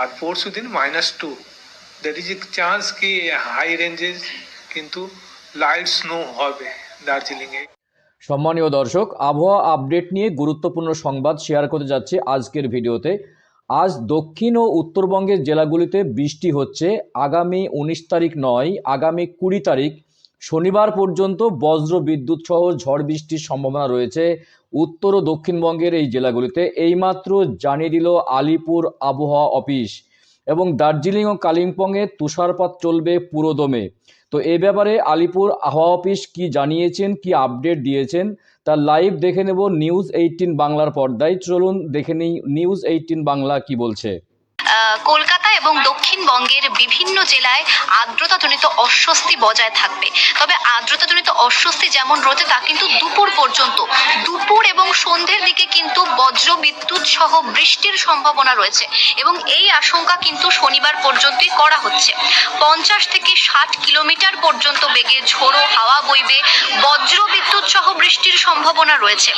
আর পরশু দিন minus two that is a chance কি হাই রেঞ্জেস কিন্তু লাইট স্নো হবে দার্জিলিংয়ে সম্মানীয় দর্শক, আবহাওয়া আপডেট নিয়ে গুরুত্বপূর্ণ সংবাদ শেয়ার করতে যাচ্ছি আজকের ভিডিওতে। আজ দক্ষিণ ও উত্তরবঙ্গের জেলাগুলিতে বৃষ্টি হচ্ছে। আগামী উনিশ তারিখ নয়, আগামী কুড়ি তারিখ শনিবার পর্যন্ত বজ্র বিদ্যুৎ সহ ঝড় বৃষ্টির সম্ভাবনা রয়েছে। উত্তর ও দক্ষিণবঙ্গের এই জেলাগুলিতে এইমাত্র জানিয়ে দিল আলিপুর আবহাওয়া অফিস এবং দার্জিলিং ও কালিম্পংয়ে তুষারপাত চলবে পুরোদমে। তো এ ব্যাপারে আলিপুর আবহাওয়া অফিস কি জানিয়েছেন, কি আপডেট দিয়েছেন তার লাইভ দেখে নেব নিউজ এইটিন বাংলার পর্দায়। চলুন দেখে নিই নিউজ এইটিন বাংলা কি বলছে। কলকাতা এবং দক্ষিণবঙ্গের বিভিন্ন জেলায় আর্দ্রতাজনিত অস্বস্তি বজায় থাকবে। তবে আর্দ্রতাজনিত অস্বস্তি যেমন রয়েছে, তা কিন্তু দুপুর পর্যন্ত, দুপুর বজ্র বিদ্যুৎ সহ বৃষ্টির সম্ভাবনা রয়েছে এবং এই আশঙ্কা কিন্তু শনিবার পর্যন্তই করা হচ্ছে। পঞ্চাশ থেকে ষাট কিলোমিটার পর্যন্ত বেগে ঝোড়ো হাওয়া বইবে, বজ্র বিদ্যুৎ সহ বৃষ্টির সম্ভাবনা রয়েছে।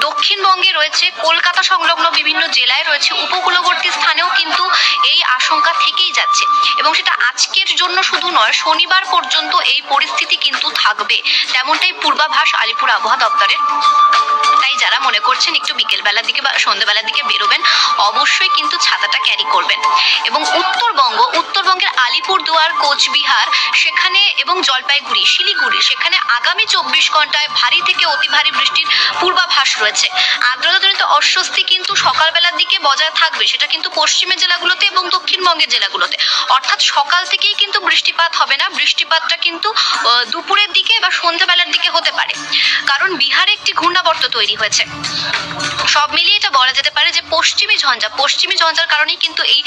দক্ষিণবঙ্গে রয়েছে, কলকাতা সংলগ্ন বিভিন্ন জেলায় রয়েছে, উপকূলবর্তী স্থানেও কিন্তু এই আশঙ্কা থেকেই যাচ্ছে। এবং সেটা আজকের জন্য শুধু নয়, শনিবার পর্যন্ত এই পরিস্থিতি কিন্তু থাকবে। তেমনটাই পূর্বাভাস আলিপুর আবহাওয়া দপ্তরের। তাই যারা মনে করছেন একটু বিকেলবেলার দিকে বা সন্ধ্যাবেলার দিকে বেরোবেন, অবশ্যই কিন্তু ছাতাটা ক্যারি করবেন। এবং উত্তরবঙ্গ, উত্তরবঙ্গের আলিপুরদুয়ার, কোচবিহার, সেখানে এবং জলপাইগুড়ি, শিলিগুড়ি, সেখানে আগামী চব্বিশ ঘন্টায় ভারী থেকে অতি ভারী বৃষ্টির পূর্বাভাস রয়েছে। আর্দ্রতাজনিত অস্বস্তি কিন্তু সকালবেলার দিকে বজায় থাকবে, সেটা কিন্তু পশ্চিমের জেলাগুলোতে এবং দক্ষিণবঙ্গের জেলাগুলোতে। অর্থাৎ সকাল থেকেই কিন্তু বৃষ্টিপাত হবে না, বৃষ্টিপাতটা কিন্তু দুপুরের দিকে বা সন্ধ্যাবেলার দিকে হতে পারে। কারণ বিহারে একটি ঘূর্ণাবর্ত তৈরি হয়েছে। সব মিলিয়ে এটা বলা যেতে পারে যে পশ্চিমী ঝঞ্ঝা পশ্চিমী ঝঞ্ঝার কারণেই কিন্তু এই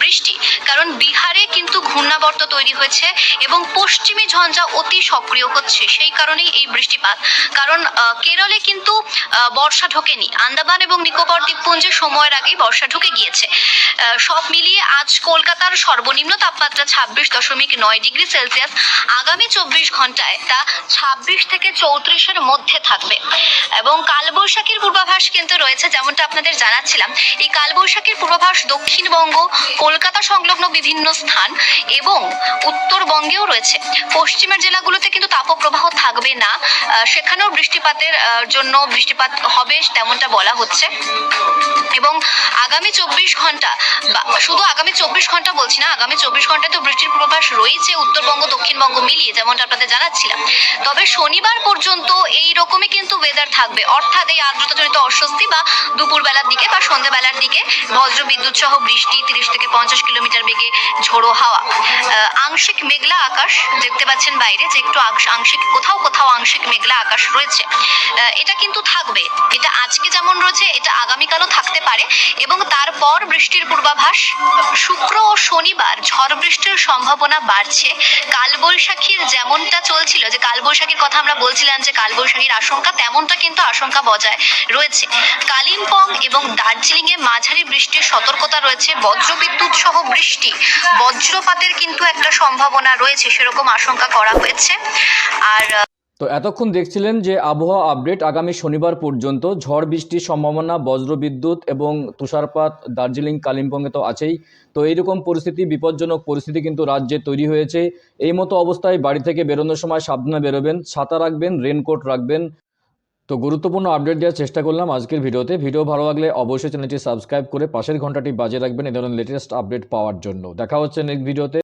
বৃষ্টি। কারণ বিহারে কিন্তু ঘূর্ণাবর্ত তৈরি হয়েছে এবং পশ্চিমী ঝঞ্ঝা অতি সক্রিয় হচ্ছে, সেই কারণেই এই বৃষ্টিপাত। কারণ কেরলে কিন্তু বর্ষা ঢোকেনি। আন্দামান এবং নিকোবর দ্বীপপুঞ্জে সময়ের আগেই বর্ষা ঢুকে গিয়েছে। সব মিলিয়ে আজ কলকাতার সর্বনিম্ন তাপমাত্রা ছাব্বিশ দশমিক নয় ডিগ্রি সেলসিয়াস। আগামী চব্বিশ ঘন্টায় তা ছাব্বিশ থেকে চৌত্রিশের মধ্যে থাকবে। এবং কালবৈশাখীর পূর্বাভাস কিন্তু রয়েছে, যেমনটা আপনাদের জানাচ্ছিলাম। এই কালবৈশাখীর পূর্বাভাস দক্ষিণবঙ্গ, কলকাতা সংলগ্ন বিভিন্ন স্থান এবং উত্তরবঙ্গেও রয়েছে। পশ্চিমের জেলাগুলোতে কিন্তু তাপপ্রবাহ থাকবে না। সেখানেও বৃষ্টিপাতের জন্য বৃষ্টিপাত হবে তেমনটা বলা হচ্ছে। এবং আগামী চব্বিশ ঘণ্টা শুধু আগামী চব্বিশ ঘণ্টা বলছি না, আগামী চব্বিশ ঘন্টায় তো বৃষ্টির পূর্বাভাস রয়েছে উত্তরবঙ্গ, দক্ষিণবঙ্গ মিলিয়ে, যেমনটা আপনাদের জানাচ্ছিলাম। তবে শনিবার পর্যন্ত এই ওয়েদার থাকবে। অর্থাৎ এই আর্দ্রতাজনিত অস্বস্তি বা দুপুরবেলার দিকে বা সন্ধ্যাবেলার দিকে বজ্র বিদ্যুৎ সহ বৃষ্টি তিরিশ থেকে পঞ্চাশ কিলোমিটার বেগে ঝোড়ো হাওয়া। আংশিক মেঘলা আকাশ দেখতে পাচ্ছেন বাইরে, যে একটু আংশিক কোথাও কোথাও আংশিক মেঘলা আকাশ রয়েছে। এটা কিন্তু থাকবে। এটা আজকে যেমন রয়েছে, এটা আগামীকালও থাকতে পারে এবং তারপর বৃষ্টির পূর্বাভাস, শুক্র ও শনিবার ঝড় বৃষ্টির সম্ভাবনা বাড়ছে। কালবৈশাখীর যেমনটা চলছিল, যে কালবৈশাখীর কথা আমরা বলছিলাম যে কালবৈশাখীর আশঙ্কা তেমনটা কিন্তু আশঙ্কা বজায় রয়েছে। কালিম্পং এবং দার্জিলিং এ মাঝারি বৃষ্টির সতর্কতা রয়েছে, বজ্রবিদ্যুৎ সহ বৃষ্টি, বজ্রপাতের কিন্তু একটা সম্ভাবনা রয়েছে, সেরকম আশঙ্কা করা হয়েছে। আর তো এতক্ষণ দেখছিলেন যে আবহাওয়া আপডেট আগামী শনিবার পর্যন্ত, ঝড় বৃষ্টির সম্ভাবনা, বজ্রবিদ্যুৎ এবং তুষারপাত দার্জিলিং কালিম্পংয়ে তো আছেই। তো এইরকম পরিস্থিতি, বিপজ্জনক পরিস্থিতি কিন্তু রাজ্যে তৈরি হয়েছে। এই মতো অবস্থায় বাড়ি থেকে বেরোনোর সময় সাবধানে বেরোবেন, ছাতা রাখবেন রেনকোট রাখবেন। তো গুরুত্বপূর্ণ আপডেট দেওয়ার চেষ্টা করলাম আজকের ভিডিওতে। ভিডিও ভালো লাগলে অবশ্যই চ্যানেলটি সাবস্ক্রাইব করে পাশের ঘন্টাটি বাজে রাখবেন এ ধরনের লেটেস্ট আপডেট পাওয়ার জন্য। দেখা হচ্ছে নেক্সট ভিডিওতে।